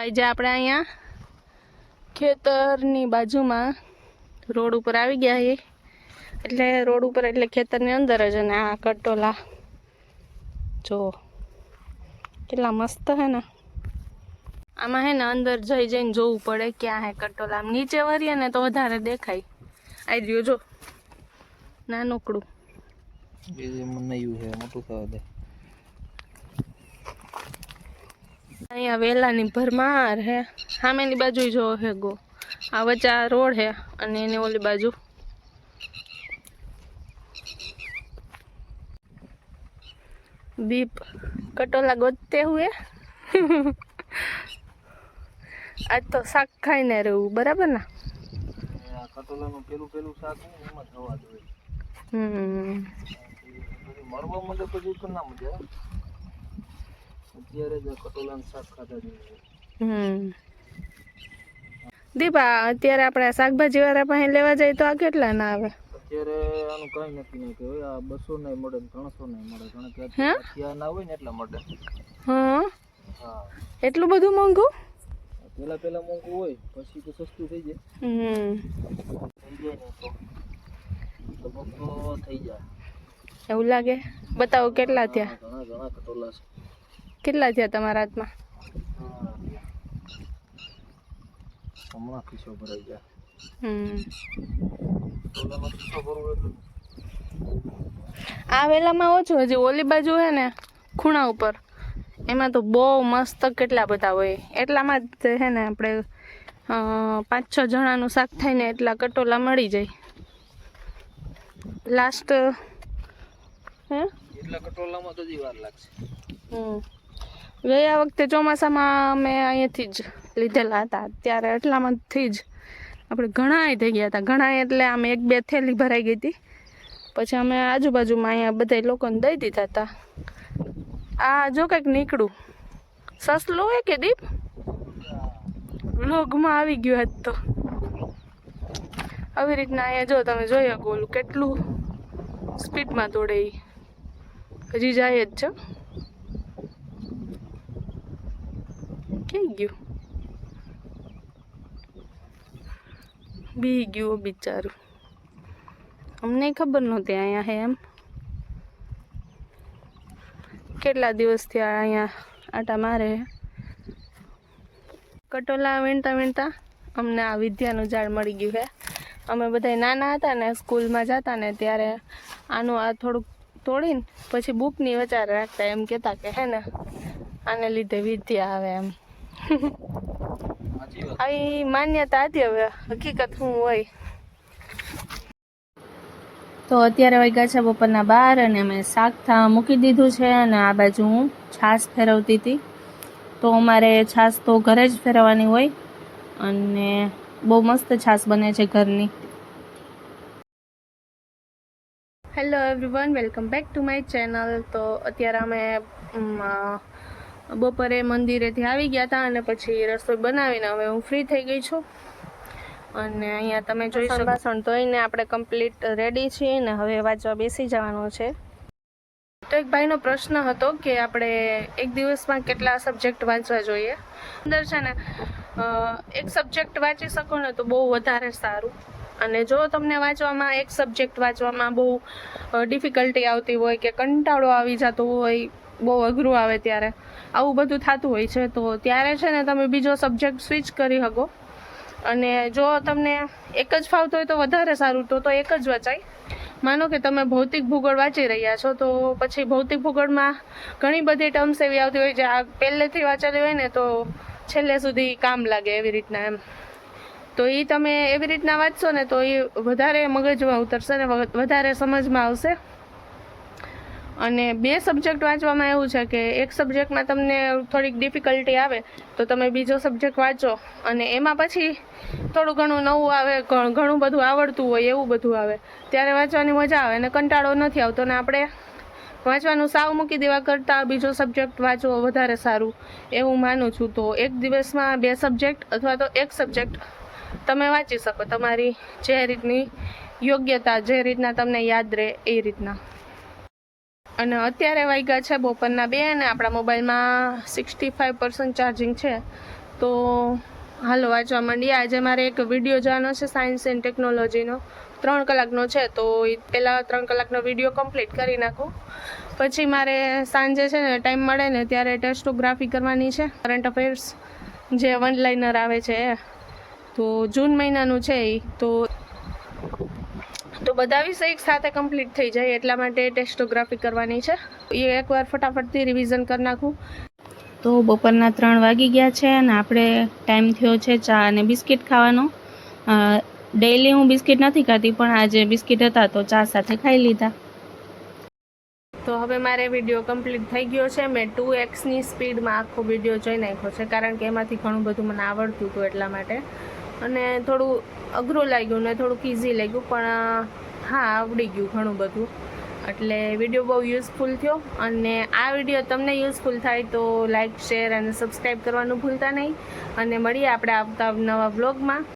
આજે આપણે અહીંયા. ખેતરની બાજુમાં રોડ ઉપર આવી ગયા છીએ એટલે રોડ ઉપર એટલે ખેતરની અંદર જ અને આ કટોલા. જો, કેટલા મસ્ત હે ને. આમાં હે ને અંદર જઈ જઈને જોવું પડે ક્યાં હે કટોલા. નીચે વરીએ ને તો વધારે દેખાય. આવી રહ્યો જો. નાનકડું. છે મોટું થવા દે. અહીંયા વેલાની ભરમાર હે. સામેની બાજુ જો હે ગો. આ વચ્ચે આ રોડ હે અને એની ઓલી બાજુ. દીપ કટોલા ગોતતે હુએ. આજ તો શાક ખાઈને રહેવું બરાબર ને? કટોલાનું પેલું પેલું શાક એમાં થવા જોઈએ હમ. મરવા માંડે પછી તો ના મજા. અત્યારે જ કટોલાનું શાક ખાતા હમ. દીપા અત્યારે આપણે શાકભાજી વાળા પાસે લેવા જાય તો આ કેટલા ના આવે? અત્યારે આનું કઈ નક્કી નહીં કે આ બસો નહીં મળે ત્રણસો નહીં મળે. કારણ કે અત્યારે ના હોય ને એટલા મળે હા? હા. એટલું બધું મોંઘું? પેલા પેલા મોંઘું હોય પછી તો સસ્તું થઈ જાય. હમ. થઈ જાય. એવું લાગે? બતાવો કેટલા થયા? ઘણા ઘણા કટોલા છે. કેટલા થયા તમારા હાથમાં? હમણાં ખિસ્સો ભરાઈ ગયા. આ વેલામાં ઓછું હજી ઓલી બાજુ હે ને ખૂણા ઉપર. એમાં તો બહુ મસ્ત કેટલા બધા હોય. એટલામાં જ હે ને આપણે પાંચ છ જણાનું શાક થાય ને એટલા કટોલા મળી જાય. લાસ્ટ હે? એટલા કટોલામાં તો વાર લાગશે. હમ. ગયા વખતે ચોમાસામાં અમે અહીંયાથી જ લીધેલા હતા. ત્યારે એટલામાંથી જ આપણે ઘણાય થઈ ગયા હતા. ઘણા એટલે આમ એક બે થેલી ભરાઈ ગઈ હતી. પછી અમે આજુબાજુમાં અહીંયા બધા લોકોને દઈ દીધા હતા. આ જો કંઈક નીકળું સસલું હોય કે દીપ? વ્લોગમાં આવી ગયું આજ તો. આવી રીતના અહીંયા જો તમે જોઈ શકો કેટલું સ્પીડમાં દોડે. હજી જાય જ છે. ક્યાં ગયું. બી ગયું બિચારું. અમને ખબર નહોતી અહીંયા હે એમ. કેટલા દિવસથી અહીંયા આટા મારે કટોલા વીણતા વીણતા અમને આ વિદ્યાનું ઝાડ મળી ગયું છે અમે બધા નાના હતા ને સ્કૂલમાં જતા ને ત્યારે આનું આ થોડુંક તોડીને પછી બુકની વચારે રાખતા એમ કહેતા કે હે ને આને લીધે વિદ્યા આવે એમ. આવી માન્યતા હતી હવે. હકીકત શું હોય? તો અત્યારે વાગ્યા છે બપોરના બાર અને મેં શાક થા મૂકી દીધું છે અને આ બાજુ હું છાશ ફેરવતી હતી. તો અમારે છાશ તો ઘરે જ ફેરવવાની હોય અને બહુ મસ્ત છાશ બને છે ઘરની. Hello everyone welcome back to my channel તો અત્યારે અમે બપોરે મંદિરેથી આવી ગયા હતા અને પછી રસોઈ બનાવીને હવે હું ફ્રી થઈ ગઈ છું. અને અહીંયા તમે જોઈ શકો. વાસણ ધોઈને આપણે કમ્પ્લીટ રેડી છીએ ને હવે વાંચવા બેસી જવાનું છે. તો એક ભાઈનો પ્રશ્ન હતો કે આપણે એક દિવસમાં કેટલા સબ્જેક્ટ વાંચવા જોઈએ? અંદર છે ને એક સબ્જેક્ટ વાંચી શકો ને તો બહુ વધારે સારું. અને જો તમને વાંચવામાં એક સબ્જેક્ટ વાંચવામાં બહુ ડિફિકલ્ટી આવતી હોય કે કંટાળો આવી જતો હોય બહુ અઘરું આવે ત્યારે. આવું બધું થતું હોય છે, તો ત્યારે છે ને તમે બીજો સબ્જેક્ટ સ્વિચ કરી શકો. અને જો તમને એક જ ફાવતો હોય તો વધારે સારું, તો તો એક જ વચાય. માનો કે તમે ભૌતિક ભૂગોળ વાંચી રહ્યા છો, તો પછી ભૌતિક ભૂગોળમાં ઘણી બધી ટર્મ્સ એવી આવતી હોય જે આ પહેલેથી વાંચેલી હોય ને, તો છેલ્લે સુધી કામ લાગે એવી રીતના એમ. તો એ તમે એવી રીતના વાંચશો ને, તો એ વધારે મગજમાં ઉતરશે ને વધારે સમજમાં આવશે. અને બે સબ્જેક્ટ વાંચવામાં એવું છે કે એક સબ્જેક્ટમાં તમને થોડીક ડિફિકલ્ટી આવે, તો તમે બીજો સબ્જેક્ટ વાંચો. અને એમાં પછી થોડું ઘણું નવું આવે, ઘણું બધું આવડતું હોય, એવું બધું આવે. ત્યારે વાંચવાની મજા આવે અને કંટાળો નથી આવતો ને આપણે વાંચવાનું સાવ મૂકી દેવા કરતાં બીજો સબ્જેક્ટ વાંચવો વધારે સારું. એવું માનું છું. તો એક દિવસમાં બે સબ્જેક્ટ અથવા તો એક સબ્જેક્ટ તમે વાંચી શકો. તમારી જે રીતની યોગ્યતા, જે રીતના તમને યાદ રહે એ રીતના. અને અત્યારે વાગ્યા છે બપોરના બે અને આપણા મોબાઈલમાં સિક્સટી ફાઈવ પર્સન્ટ ચાર્જિંગ છે. તો હાલો, વાંચવા માંડીએ. આજે મારે એક વીડિયો જોવાનો છે, સાયન્સ એન્ડ ટેકનોલોજીનો. ત્રણ કલાકનો છે, તો એ પહેલાં ત્રણ કલાકનો વીડિયો કમ્પ્લીટ કરી નાખું. પછી મારે સાંજે છે ને ટાઈમ મળે ને ત્યારે ટેસ્ટોગ્રાફી કરવાની છે. કરંટ અફેર્સ જે વન લાઇનર આવે છે, એ. તો જૂન મહિનાનું છે એ તો બધા વિષય એક સાથે કમ્પ્લીટ થઈ જાય એટલા માટે ટેસ્ટોગ્રાફી કરવાની છે. એ એકવાર ફટાફટથી રિવિઝન કરી નાખું. તો બપોરના ત્રણ વાગી ગયા છે અને આપણે ટાઈમ થયો છે ચા અને બિસ્કિટ ખાવાનો. ડેઈલી હું બિસ્કિટ નથી ખાતી પણ આજે બિસ્કિટ હતા તો ચા સાથે ખાઈ લીધા. તો હવે મારે વીડિયો કમ્પ્લીટ થઈ ગયો છે. મેં ટુ એક્સની સ્પીડમાં આખો વીડિયો જોઈ નાખ્યો છે કારણ કે એમાંથી ઘણું બધું મને આવડતું હતું એટલા માટે. અને થોડું અઘરું લાગ્યું ને થોડુંક ઇઝી લાગ્યું પણ હા, આવડી ગયું ઘણું બધું. એટલે વીડિયો બહુ યુઝફુલ થયો અને આ વીડિયો તમને યુઝફુલ થાય તો લાઇક શેર અને સબસ્ક્રાઈબ કરવાનું ભૂલતા નહીં. અને મળીએ આપણે આવતા નવા વ્લોગમાં